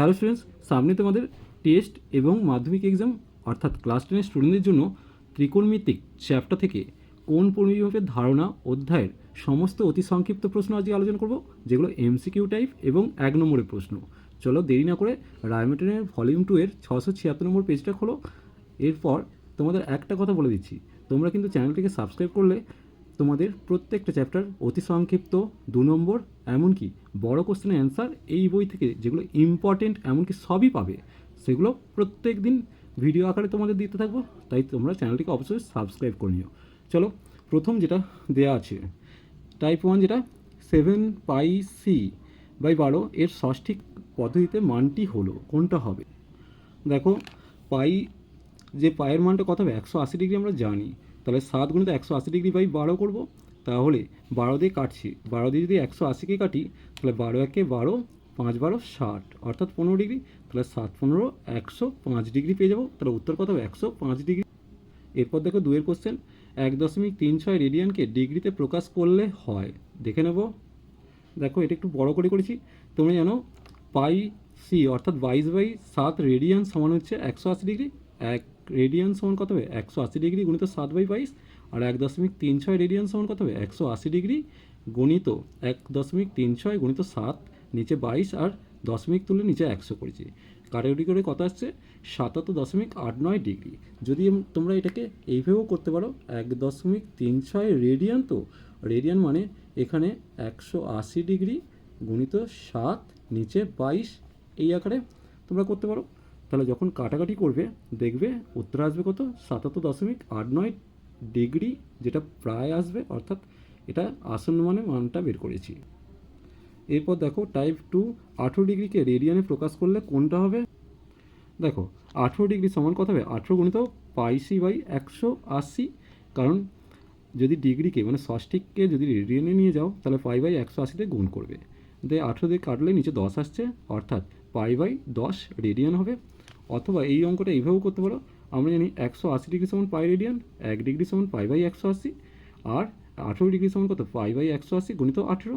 Hello students, সামনে তোমাদের test এবং মাধ্যমিক এক্সাম অর্থাৎ ক্লাস টেনের স্টুডেন্টদের জন্য ত্রিকোণমিতিক চ্যাপ্টার থেকে কোন পরিমাপের ধারণা অধ্যায়ের সমস্ত অতি সংক্ষিপ্ত প্রশ্ন আজকে আলোচনা করব, যেগুলো এমসিকিউ টাইপ এবং এক নম্বরের প্রশ্ন। চলো দেরি না করে রায়মেটনের ভলিউম টু এর ছশো ছিয়াত্তর নম্বর পেজটা খোলো। এরপর তোমাদের একটা কথা বলে দিচ্ছি। তোমরা কিন্তু চ্যানেলটিকে সাবস্ক্রাইব করলে তোমাদের প্রত্যেকটা চ্যাপ্টার অতি সংক্ষিপ্ত, দু নম্বর, এমনকি বড় কোশ্চেনের অ্যান্সার এই বই থেকে, যেগুলো ইম্পর্টেন্ট এমনকি সবই পাবে, সেগুলো প্রত্যেক দিন ভিডিও আকারে তোমাদের দিতে থাকব, তাই তোমরা চ্যানেলটিকে অবশ্যই সাবস্ক্রাইব করে নিও। চলো, প্রথম যেটা দেয়া আছে টাইপ ওয়ান যেটা সেভেন পাই সি বাই বারো, এর ষষ্ঠিক পদ্ধতিতে মানটি হলো, কোনটা হবে? দেখো পাই যে পায়ের মানটা কত হবে? একশো আশি ডিগ্রি আমরা জানি। তাহলে সাত গুণিত একশো আশি ডিগ্রি বাই বারো করব। তাহলে বারো দিয়ে কাটছি। বারো দিয়ে যদি একশো আশিকে কাটি, তাহলে বারো একে বারো, পাঁচ বারো ষাট। অর্থাৎ পনেরো ডিগ্রি। তাহলে সাত পনেরো, একশো পাঁচ ডিগ্রি পেয়ে যাব। তাহলে উত্তর কত হবে? একশো পাঁচ ডিগ্রি। এরপর দেখো দুয়ের কোশ্চেন এক দশমিক তিন ছয় রেডিয়ানকে ডিগ্রিতে প্রকাশ করলে হয়। দেখে নেব। দেখো, এটা একটু বড় করে করেছি। তোমরা জানো, পাই সি অর্থাৎ বাইশ বাই সাত রেডিয়ান সমান হচ্ছে একশো আশি ডিগ্রি। এক রেডিয়ান সমান কত হবে? একশো আশি ডিগ্রি গুণিত সাত বাই বাইশ, আর এক দশমিক তিন ছয় রেডিয়ান সমান কত হবে? একশো আশি ডিগ্রি গণিত এক দশমিক তিন ছয় গুণিত সাত, নিচে বাইশ, আর দশমিক তুলে নিচে একশো করেছি। কাটাকুটি করে কত আসছে? সাতাত্তর দশমিক আট নয় ডিগ্রি। যদি তোমরা এটাকে এইভাবেও করতে পারো, এক দশমিক তিন ছয় রেডিয়ান তো রেডিয়ান মানে এখানে একশো আশি ডিগ্রি গুণিত সাত, নিচে বাইশ, এই আকারে তোমরা করতে পারো। তাহলে যখন কাটাকাটি করবে, দেখবে উত্তর আসবে কত? সাতাত্তর দশমিক আট নয় ডিগ্রি, যেটা প্রায় আসবে, অর্থাৎ এটা আসন্ন মানে মানটা বের করেছি। এরপর দেখো টাইপ টু আঠেরো ডিগ্রিকে রেডিয়ানে প্রকাশ করলে কোনটা হবে? দেখো, আঠেরো ডিগ্রি সমান কত হবে? আঠেরো গুণিত পাইসি বাই একশো আশি। কারণ যদি ডিগ্রিকে মানে ষষ্ঠিককে যদি রেডিয়ানে নিয়ে যাও, তাহলে পাই বাই একশো আশিতে গুণ করবে। দিয়ে আঠেরো দিয়ে কাটলে নিচে দশ আসছে, অর্থাৎ পাই বাই দশ রেডিয়ান হবে। অথবা এই অঙ্কটা এইভাবেও করতে পারো। আমরা জানি একশো আশি ডিগ্রি সমান পাই রেডিয়ান, এক ডিগ্রি সমান পাই বাই একশো আশি, আর আঠেরো ডিগ্রি সমান কত? পাই বাই একশো আশি গুণিত আঠেরো।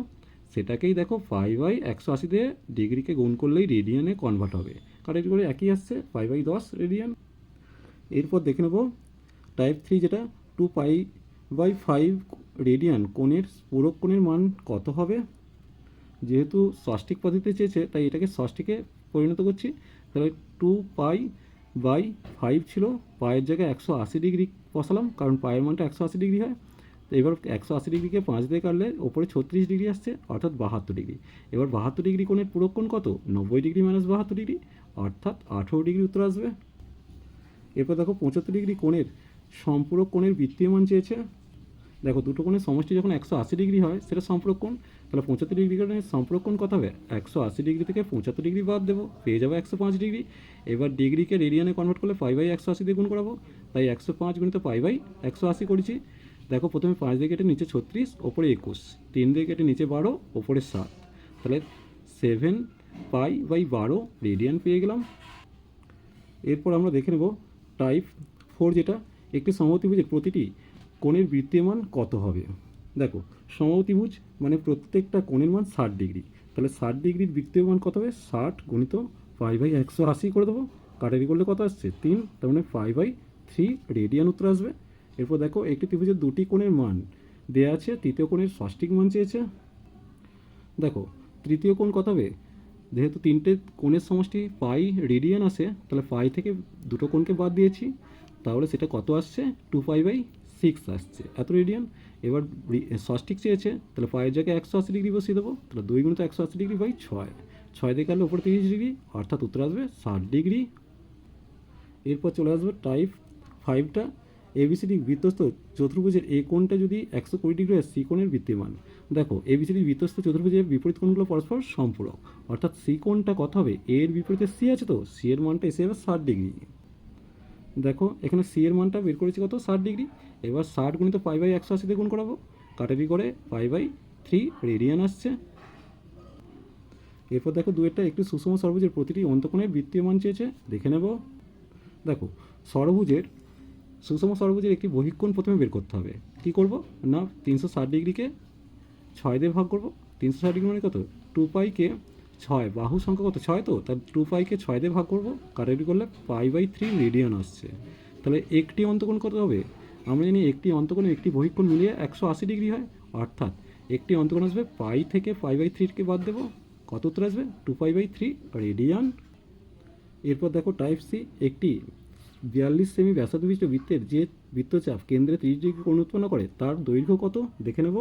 সেটাকেই দেখো পাই বাই একশো আশি দিয়ে ডিগ্রিকে গুণ করলেই রেডিয়ানে কনভার্ট হবে। কারণ এটি করে একই আসছে, পাই বাই দশ রেডিয়ান। এরপর দেখে নেব টাইপ থ্রি যেটা two pi by five radian কোণের পূরক কোণের মান কত হবে? যেহেতু ষষ্ঠিক পদ্ধতিতে চেয়েছে, তাই এটাকে ষষ্ঠিকে পরিণত করছি। তাহলে টু পাই বাই ফাইভ ছিল, পায়ের জায়গায় একশো আশি ডিগ্রি বসালাম, কারণ পায়ের মানটা একশো আশি ডিগ্রি হয়। তো এবার একশো আশি ডিগ্রিকে পাঁচ দিয়ে কাটলে ওপরে ছত্রিশ ডিগ্রি আসছে, অর্থাৎ বাহাত্তর ডিগ্রি এবার বাহাত্তর ডিগ্রি কোণের পুরো কোণ কত? নব্বই ডিগ্রি মাইনাস বাহাত্তর ডিগ্রি অর্থাৎ আঠেরো ডিগ্রি উত্তর আসবে। এরপর দেখো পঁচাত্তর ডিগ্রি কোণের সম্পূরক কোণের বৃত্তীয় মান চেয়েছে। দেখো, দুটো কোণের সমষ্টি যখন একশো আশি ডিগ্রি হয়, সেটা সম্পূরক কোণ তাহলে পঁচাত্তর ডিগ্রি কোণের সম্পূরক কোণ কত হবে। একশো আশি ডিগ্রি থেকে পঁচাত্তর ডিগ্রি বাদ দেবো, পেয়ে যাব একশো পাঁচ ডিগ্রি। এবার ডিগ্রিকে রেডিয়ানে কনভার্ট করলে পাই বাই একশো আশি দিয়ে গুণ করাবো। তাই একশো পাঁচ গুণিত পাই বাই একশো আশি করেছি। দেখো, প্রথমে পাঁচ দিয়ে কেটে নিচে ছত্রিশ, ওপরে একুশ। তিন দিয়ে কেটে নিচে বারো, ওপরে সাত। তাহলে সেভেন পাই বাই বারো রেডিয়ান পেয়ে গেলাম। এরপর আমরা দেখে নেব টাইপ ফোর যেটা, একটি সমতিভুজের প্রতিটি কোণের বৃত্তীয় মান কত হবে? দেখো সমতিভুজ মানে প্রত্যেকটা কোণের মান ষাট ডিগ্রি। তাহলে ষাট ডিগ্রির বৃত্তীয় মান কত হবে? ষাট গণিত পাই বাই একশো আশি করে দেবো। কাটারি করলে কত আসছে? তিন। তার মানে পাই বাই থ্রি রেডিয়ান উত্তর আসবে। এরপর দেখো, একটি ত্রিভুজের দুটি কোণের মান দেয়া আছে। তৃতীয় কোণের ষষ্ঠিক মান চেয়েছে। দেখো, তৃতীয় কোণ কত হবে? যেহেতু তিনটে কোণের সমষ্টি পাই রেডিয়ান আসে তাহলে পাই থেকে দুটো কোণকে বাদ দিয়েছি। তাহলে সেটা কত আসছে? টু পাই বাই সিক্স আসছে এত রেডিয়ান এবার ষষ্ঠিক চেয়েছে, তাহলে পায়ের জায়গায় একশো আশি ডিগ্রি বসিয়ে দেবো, তাহলে দুই গুণিত একশো আশি ডিগ্রি বাই ছয়। ছয় দিয়ে কাটলে ওপরে তিরিশ ডিগ্রি অর্থাৎ উত্তর আসবে ষাট ডিগ্রি এরপর চলে আসবে টাইপ ফাইভটা এবিসিডি বৃত্তস্ত চতুর্ভুজের এ কোণটা যদি একশো কুড়ি ডিগ্রি হয় সি কোণের বৃত্তিমান দেখো এবিসিডি বৃত্তস্ত চতুর্ভুজের বিপরীত কোণগুলো পরস্পর সম্পূরক। অর্থাৎ সি কোণটা কত হবে? এ এর বিপরীতে সি আছে তো সি এর মানটা এসে যাবে ষাট ডিগ্রি দেখো, এখানে সি এর মানটা বের করেছি কত? ষাট ডিগ্রি এবার ষাট গুণিত পাই বাই একশো আশিতে গুণ করাবো। কাটাবি করে পাই বাই থ্রি, রেডিয়ান আসছে। এরপর দেখো দুয়েরটা একটি সুষম সর্বভুজের প্রতিটি অন্তকোণের বৃত্তীয় মান চেয়েছে। দেখে নেব। দেখো সর্বভুজের সুষম সর্বভুজের একটি বহিকোণ প্রথমে বের করতে হবে। কি করব? না, তিনশো ষাট ডিগ্রিকে ছয় দিয়ে ভাগ করব। তিনশো ষাট ডিগ্রি মানে কত? টু পাইকে ছয় বাহু সংখ্যা কত? ছয় তো? তার টু পাইকে ছয় দিয়ে ভাগ করব। কাটাকুটি করলে পাই বাই থ্রি রেডিয়ান আসছে। তাহলে একটি অন্তকোণ কত হবে? আমরা জানি একটি অন্তকোণ একটি বহিকোণ মিলিয়ে একশো আশি ডিগ্রি হয়, অর্থাৎ একটি অন্তকোণ আসবে পাই থেকে পাই বাই থ্রিকে বাদ দেবো, কত উত্তর আসবে? Two pi by three radian. এরপর দেখো টাইপ সি, একটি বিয়াল্লিশ সেমি ব্যাসার্ধ বিশিষ্ট বৃত্তের যে বৃত্তচাপ কেন্দ্রে তিরিশ ডিগ্রি কোণ উৎপন্ন করে, তার দৈর্ঘ্য কত? দেখে নেব।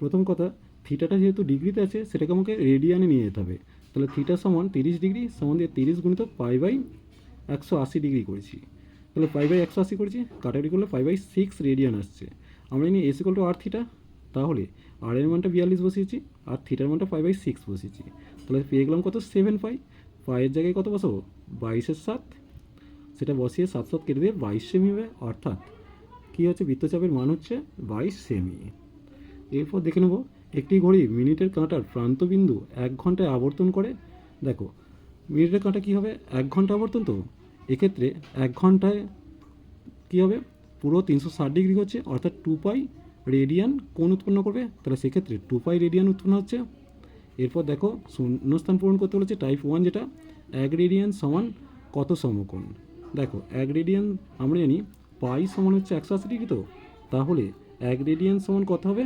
প্রথম কথা, থিটাটা যেহেতু ডিগ্রিতে আছে, সেটাকে আমাকে রেডিয়ানে নিয়ে যেতে হবে। তাহলে থিটা সমান তিরিশ ডিগ্রি, সমান দিয়ে তিরিশ গুণিত পাই বাই একশো আশি ডিগ্রি করেছি। তাহলে পাই বাই একশো আশি করেছি কাটাকাটি করলে পাই বাই সিক্স রেডিয়ান আসছে। আমরা জানি S equal to R theta তাহলে আর এর মানটা বিয়াল্লিশ বসিয়েছি, আর থিটার মানটা ফাইভ বাই সিক্স বসিয়েছি। তাহলে পেয়ে গেলাম কত? সেভেন ফাইভ পায়ের জায়গায় কত বসাবো? বাইশের সাত, সেটা বসিয়ে সাত সাত কেটে দিয়ে বাইশ সেমি হবে, অর্থাৎ কী হচ্ছে? বৃত্তচাপের মান হচ্ছে বাইশ সেমি এরপর দেখে নেব, একটি ঘড়ি মিনিটের কাঁটার প্রান্তবিন্দু এক ঘন্টায় আবর্তন করে, দেখো, মিনিটের কাঁটা কী হবে? এক ঘণ্টা আবর্তন তো? এক্ষেত্রে এক ঘন্টায় কী হবে? পুরো তিনশো ষাট ডিগ্রি হচ্ছে, অর্থাৎ টু পাই রেডিয়ান কোন উৎপন্ন করবে। তাহলে সেক্ষেত্রে টু পাই রেডিয়ান উৎপন্ন হচ্ছে। এরপর দেখো, শূন্যস্থান পূরণ করতে বলেছে টাইপ ওয়ান যেটা, এক রেডিয়ান সমান কত সমকোণ? দেখো, এক রেডিয়ান আমরা জানি পাই সমান হচ্ছে একশো আশি ডিগ্রি তো। তাহলে এক রেডিয়ান সমান কত হবে?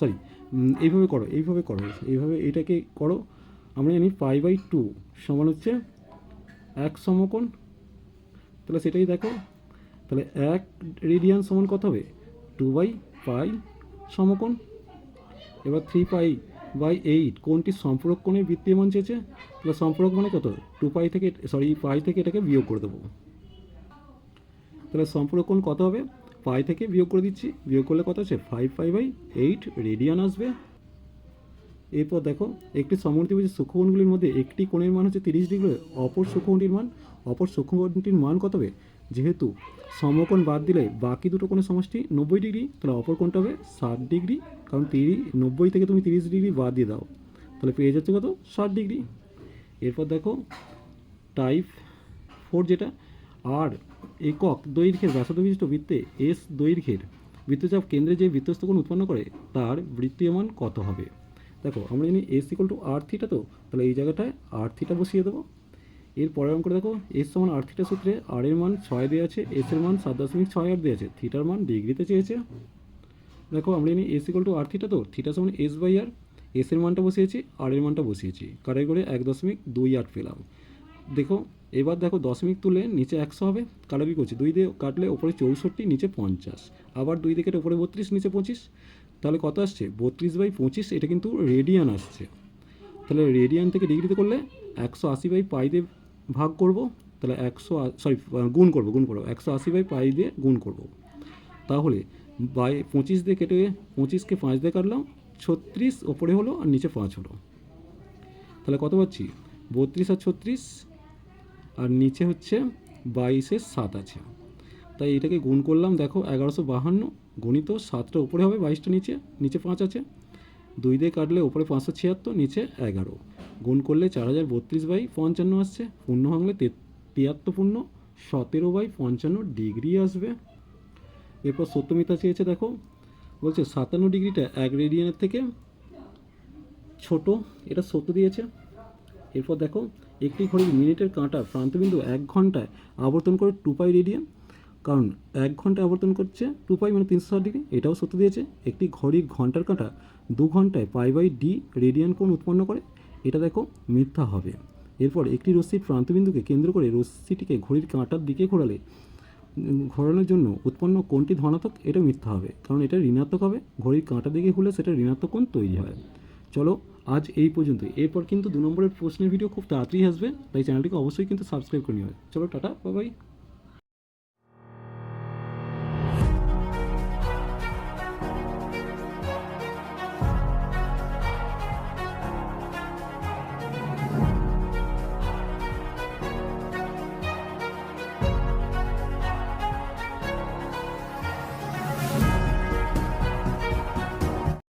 সরি এইভাবে করো এইভাবে করো, এইভাবে এটাকে করো। আমরা জানি পাই বাই টু সমান হচ্ছে এক সমকোণ, তাহলে সেটাই দেখো, তাহলে এক রেডিয়ান সমান কত হবে? টু বাই পাই সমকোণ। এবার থ্রি পাই বাই এইট কোনটি সম্পূরক কোণে বৃত্তীয় মান চেয়েছে? তাহলে সম্পূরক মানে কত? টু পাই থেকে সরি পাই থেকে এটাকে বিয়োগ করে দেবো। তাহলে সম্পূরক কোণ কত হবে? পাই থেকে বিয়োগ করে দিচ্ছি। বিয়োগ করলে কত আছে five five by eight radian আসবে। এরপর দেখো, একটি সমর্থিত সূক্ষ্মকোণগুলির মধ্যে একটি কোণের মান হচ্ছে তিরিশ ডিগ্রি, অপর সূক্ষ্মকোণটির মান, অপর সূক্ষ্মকোণটির মান কত হবে? যেহেতু সমকোণ বাদ দিলে বাকি দুটো কোণের সমষ্টি নব্বই ডিগ্রি, তাহলে অপর কোণটা হবে ষাট ডিগ্রি, কারণ তিরিশ নব্বই থেকে তুমি তিরিশ ডিগ্রি বাদ দিয়ে দাও। তাহলে পেয়ে যাচ্ছে কত? ষাট ডিগ্রি। এরপর দেখো টাইপ ফোর যেটা আর একক দৈর্ঘ্যের ব্যাসার্ধ বিশিষ্ট বৃত্তে এস দৈর্ঘ্যের বৃত্তচাপ কেন্দ্রে যে বৃত্তস্থ কোণ উৎপন্ন করে, তার বৃত্তীয় মান কত হবে? দেখো, আমরা জানি S equal to R theta তো, তাহলে এই জায়গাটায় আর থিটা বসিয়ে দেবো। এর পরের অঙ্ক দেখো এস সমান আর থিটা সূত্রে আর এর মান ছয় দেওয়া আছে এস এর মান সাত দশমিক ছয় আট দেওয়া আছে থিটার মান ডিগ্রিতে চেয়েছে। দেখো, আমরা জানি S equal to R theta তো থিটা সমান এস বাই আর এস এর মানটা বসিয়েছি আর এর মানটা বসিয়েছি কাটাই করে এক দশমিক দুই আট পেলাম। দেখো, এবার দেখো দশমিক তুলে নিচে একশো হবে কাটাবি করছি দুই দিয়ে কাটলে ওপরে চৌষট্টি, নিচে পঞ্চাশ, আবার দুই দিয়ে কেটে ওপরে বত্রিশ, নিচে পঁচিশ তাহলে কত আসছে? বত্রিশ বাই পঁচিশ, এটা কিন্তু রেডিয়ান আসছে। তাহলে রেডিয়ান থেকে ডিগ্রিতে করলে একশো আশি বাই পাই দিয়ে ভাগ করব, তাহলে একশো সরি গুণ করব, গুণ করব, একশো আশি বাই পাই দিয়ে গুণ করব। তাহলে বাই পঁচিশ দিয়ে কেটে পঁচিশকে পাঁচ দিয়ে কাটলাম, ছত্রিশ ওপরে হলো আর নিচে পাঁচ হলো। তাহলে কত পাচ্ছি? বত্রিশ আর ছত্রিশ, আর নিচে হচ্ছে বাইশের সাত আছে। তাই এটাকে গুণ করলাম, দেখো এগারোশো বাহান্ন গণিত সাতটা উপরে হবে, বাইশটা নিচে নিচে পাঁচ আছে। দুই দিয়ে কাটলে উপরে পাঁচশো ছিয়াত্তর, নিচে এগারো। গুণ করলে চার হাজার বত্রিশ বাই পঞ্চান্ন আসছে। পূর্ণ ভাঙলে তিয়াত্তর পূর্ণ, সতেরো বাই পঞ্চান্ন ডিগ্রি আসবে। এরপর সত্যমিতা চেয়েছে, দেখো, বলছে সাতান্ন ডিগ্রিটা এক রেডিয়ানের থেকে ছোট, এটা সত্য দিয়েছে। এরপর দেখো, একটি ঘড়ির মিনিটের কাঁটা প্রান্তবিন্দু এক ঘন্টায় আবর্তন করে টু পাই রেডিয়ান কারণ এক ঘন্টায় আবর্তন করছে, টু পাই মানে তিনশো ষাট ডিগ্রি, এটাও সত্য দিয়েছে। একটি ঘড়ির ঘণ্টার কাঁটা দু ঘন্টায় পাই বাই ডি রেডিয়ান কোণ উৎপন্ন করে, এটা দেখো মিথ্যা হবে। এরপর একটি রশ্মির প্রান্তবিন্দুকে কেন্দ্র করে রশ্মিটিকে ঘড়ির কাঁটার দিকে ঘোরালে ঘোরানোর জন্য উৎপন্ন কোণটি ধনাত্মক এটা মিথ্যা হবে। কারণ এটা ঋণাত্মক হবে, ঘড়ির কাঁটার দিকে ঘুরলে সেটা ঋণাত্মক কোণ তৈরি হয়। চলো আজ এই পর্যন্ত এরপর কিন্তু দু নম্বরের প্রশ্নের ভিডিও খুব তাড়াতাড়ি আসবে, তাই চ্যানেলটিকে অবশ্যই কিন্তু সাবস্ক্রাইব করে নিও। চলো টাটা বাই।